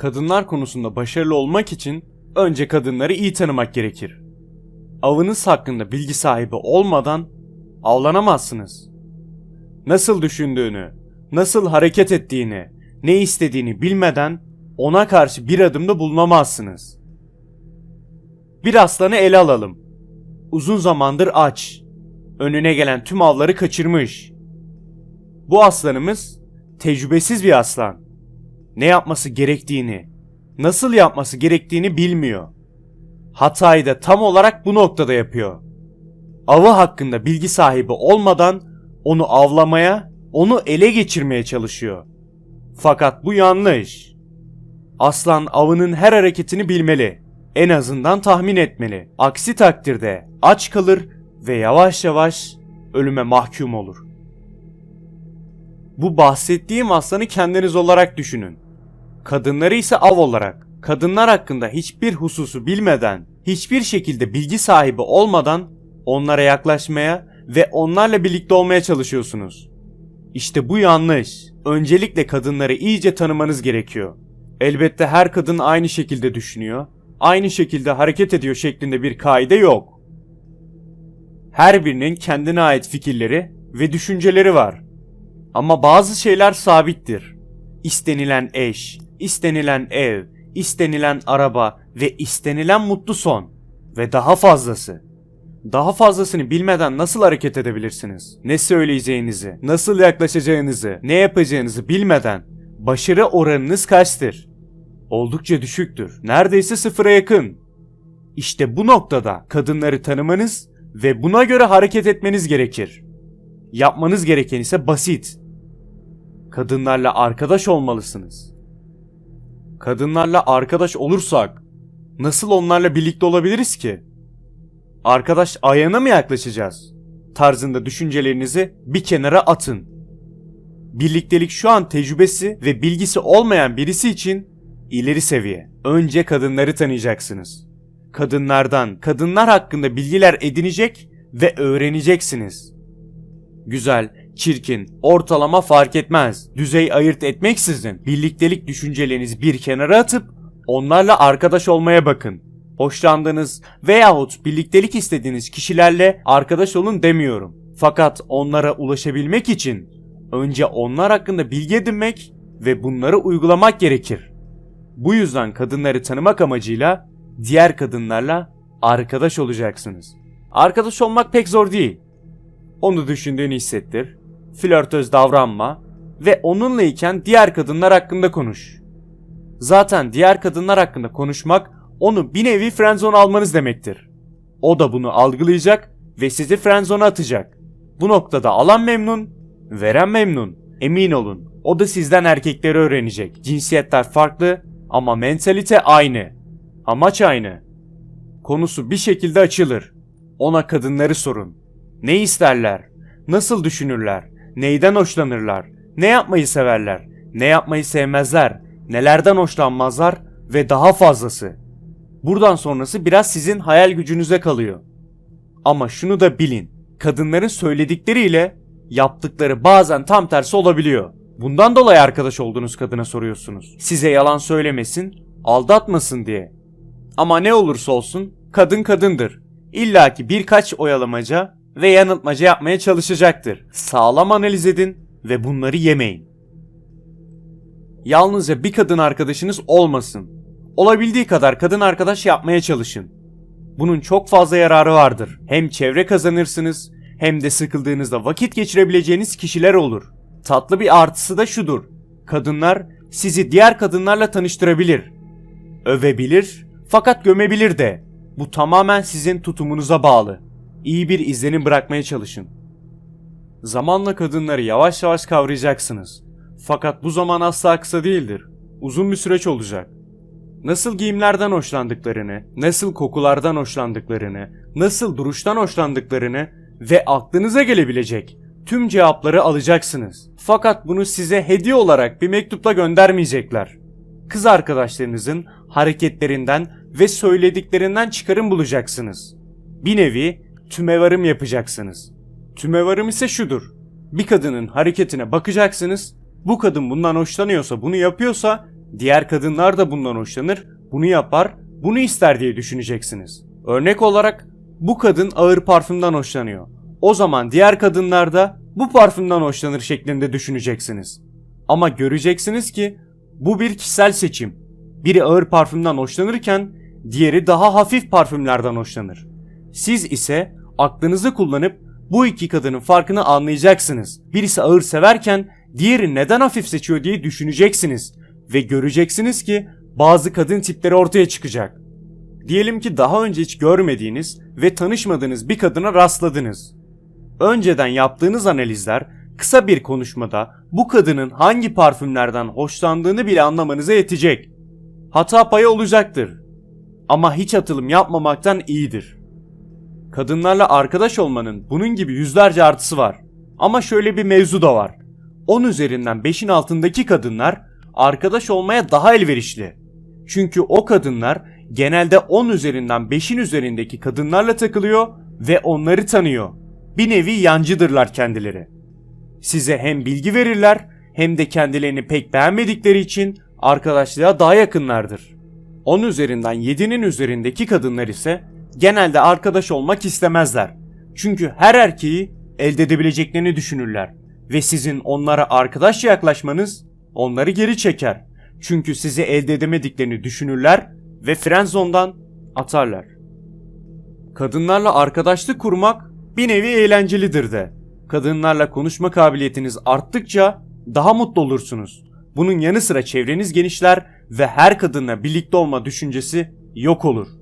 Kadınlar konusunda başarılı olmak için önce kadınları iyi tanımak gerekir. Avınız hakkında bilgi sahibi olmadan avlanamazsınız. Nasıl düşündüğünü, nasıl hareket ettiğini, ne istediğini bilmeden ona karşı bir adımda bulunamazsınız. Bir aslanı ele alalım. Uzun zamandır aç. Önüne gelen tüm avları kaçırmış. Bu aslanımız tecrübesiz bir aslan. Ne yapması gerektiğini, nasıl yapması gerektiğini bilmiyor. Hatayı da tam olarak bu noktada yapıyor. Avı hakkında bilgi sahibi olmadan onu avlamaya, onu ele geçirmeye çalışıyor. Fakat bu yanlış. Aslan avının her hareketini bilmeli. En azından tahmin etmeli. Aksi takdirde aç kalır ve yavaş yavaş ölüme mahkum olur. Bu bahsettiğim aslanı kendiniz olarak düşünün. Kadınları ise av olarak. Kadınlar hakkında hiçbir hususu bilmeden, hiçbir şekilde bilgi sahibi olmadan onlara yaklaşmaya ve onlarla birlikte olmaya çalışıyorsunuz. İşte bu yanlış. Öncelikle kadınları iyice tanımanız gerekiyor. Elbette her kadın aynı şekilde düşünüyor, aynı şekilde hareket ediyor şeklinde bir kaide yok. Her birinin kendine ait fikirleri ve düşünceleri var. Ama bazı şeyler sabittir. İstenilen eş, istenilen ev, istenilen araba ve istenilen mutlu son ve daha fazlası. Daha fazlasını bilmeden nasıl hareket edebilirsiniz? Ne söyleyeceğinizi, nasıl yaklaşacağınızı, ne yapacağınızı bilmeden başarı oranınız kaçtır? Oldukça düşüktür. Neredeyse sıfıra yakın. İşte bu noktada kadınları tanımanız ve buna göre hareket etmeniz gerekir. Yapmanız gereken ise basit. Kadınlarla arkadaş olmalısınız. Kadınlarla arkadaş olursak nasıl onlarla birlikte olabiliriz ki? Arkadaş ayağına mı yaklaşacağız? Tarzında düşüncelerinizi bir kenara atın. Birliktelik şu an tecrübesi ve bilgisi olmayan birisi için ileri seviye. Önce kadınları tanıyacaksınız. Kadınlardan, kadınlar hakkında bilgiler edinecek ve öğreneceksiniz. Güzel, çirkin, ortalama fark etmez. Düzey ayırt etmeksizin birliktelik düşüncelerinizi bir kenara atıp onlarla arkadaş olmaya bakın. Hoşlandığınız veyahut birliktelik istediğiniz kişilerle arkadaş olun demiyorum. Fakat onlara ulaşabilmek için önce onlar hakkında bilgi edinmek ve bunları uygulamak gerekir. Bu yüzden kadınları tanımak amacıyla diğer kadınlarla arkadaş olacaksınız. Arkadaş olmak pek zor değil. Onu düşündüğünü hissettir, flörtöz davranma ve onunla iken diğer kadınlar hakkında konuş. Zaten diğer kadınlar hakkında konuşmak onu bir nevi friendzone almanız demektir. O da bunu algılayacak ve sizi friendzone'a atacak. Bu noktada alan memnun, veren memnun. Emin olun o da sizden erkekleri öğrenecek. Cinsiyetler farklı ama mentalite aynı. Amaç aynı. Konusu bir şekilde açılır. Ona kadınları sorun. Ne isterler? Nasıl düşünürler? Neyden hoşlanırlar? Ne yapmayı severler? Ne yapmayı sevmezler? Nelerden hoşlanmazlar? Ve daha fazlası. Buradan sonrası biraz sizin hayal gücünüze kalıyor. Ama şunu da bilin. Kadınların söyledikleriyle yaptıkları bazen tam tersi olabiliyor. Bundan dolayı arkadaş olduğunuz kadına soruyorsunuz. Size yalan söylemesin, aldatmasın diye. Ama ne olursa olsun kadın kadındır. İlla ki birkaç oyalamaca ve yanıltmaca yapmaya çalışacaktır. Sağlam analiz edin ve bunları yemeyin. Yalnızca bir kadın arkadaşınız olmasın. Olabildiği kadar kadın arkadaş yapmaya çalışın. Bunun çok fazla yararı vardır. Hem çevre kazanırsınız hem de sıkıldığınızda vakit geçirebileceğiniz kişiler olur. Tatlı bir artısı da şudur. Kadınlar sizi diğer kadınlarla tanıştırabilir. Övebilir fakat gömebilir de. Bu tamamen sizin tutumunuza bağlı. İyi bir izlenim bırakmaya çalışın. Zamanla kadınları yavaş yavaş kavrayacaksınız. Fakat bu zaman asla kısa değildir. Uzun bir süreç olacak. Nasıl giyimlerden hoşlandıklarını, nasıl kokulardan hoşlandıklarını, nasıl duruştan hoşlandıklarını ve aklınıza gelebilecek tüm cevapları alacaksınız. Fakat bunu size hediye olarak bir mektupla göndermeyecekler. Kız arkadaşlarınızın hareketlerinden ve söylediklerinden çıkarım bulacaksınız. Bir nevi tümevarım yapacaksınız. Tümevarım ise şudur. Bir kadının hareketine bakacaksınız. Bu kadın bundan hoşlanıyorsa, bunu yapıyorsa Diğer kadınlar da bundan hoşlanır, bunu yapar, bunu ister diye düşüneceksiniz. Örnek olarak bu kadın ağır parfümden hoşlanıyor. O zaman diğer kadınlar da bu parfümden hoşlanır şeklinde düşüneceksiniz. Ama göreceksiniz ki bu bir kişisel seçim. Biri ağır parfümden hoşlanırken diğeri daha hafif parfümlerden hoşlanır. Siz ise aklınızı kullanıp bu iki kadının farkını anlayacaksınız. Birisi ağır severken diğeri neden hafif seçiyor diye düşüneceksiniz ve göreceksiniz ki bazı kadın tipleri ortaya çıkacak. Diyelim ki daha önce hiç görmediğiniz ve tanışmadığınız bir kadına rastladınız. Önceden yaptığınız analizler kısa bir konuşmada bu kadının hangi parfümlerden hoşlandığını bile anlamanıza yetecek. Hata payı olacaktır. Ama hiç atılım yapmamaktan iyidir. Kadınlarla arkadaş olmanın bunun gibi yüzlerce artısı var. Ama şöyle bir mevzu da var. 10 üzerinden 5'in altındaki kadınlar arkadaş olmaya daha elverişli. Çünkü o kadınlar genelde 10 üzerinden 5'in üzerindeki kadınlarla takılıyor ve onları tanıyor. Bir nevi yancıdırlar kendileri. Size hem bilgi verirler hem de kendilerini pek beğenmedikleri için arkadaşlığa daha yakınlardır. 10 üzerinden 7'nin üzerindeki kadınlar ise genelde arkadaş olmak istemezler. Çünkü her erkeği elde edebileceklerini düşünürler ve sizin onlara arkadaşça yaklaşmanız onları geri çeker. Çünkü sizi elde edemediklerini düşünürler ve friendzone'dan atarlar. Kadınlarla arkadaşlık kurmak bir nevi eğlencelidir de. Kadınlarla konuşma kabiliyetiniz arttıkça daha mutlu olursunuz. Bunun yanı sıra çevreniz genişler ve her kadınla birlikte olma düşüncesi yok olur.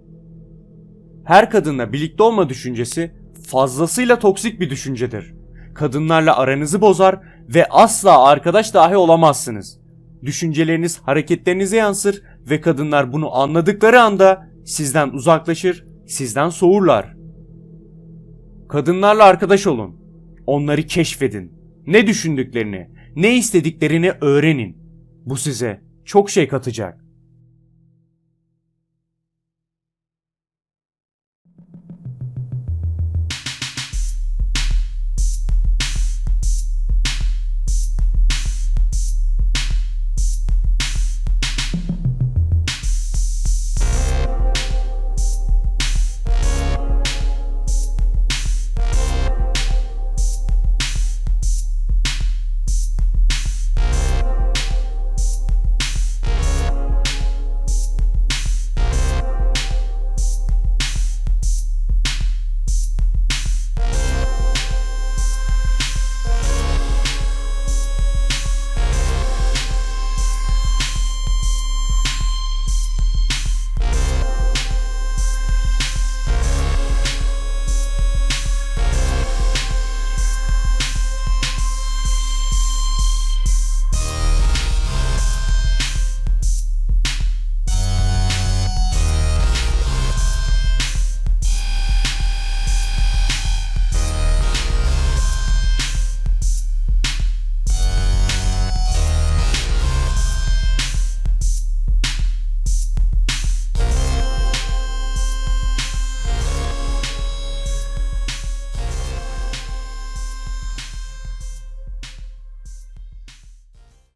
Her kadınla birlikte olma düşüncesi fazlasıyla toksik bir düşüncedir. Kadınlarla aranızı bozar ve asla arkadaş dahi olamazsınız. Düşünceleriniz hareketlerinize yansır ve kadınlar bunu anladıkları anda sizden uzaklaşır, sizden soğurlar. Kadınlarla arkadaş olun. Onları keşfedin. Ne düşündüklerini, ne istediklerini öğrenin. Bu size çok şey katacak.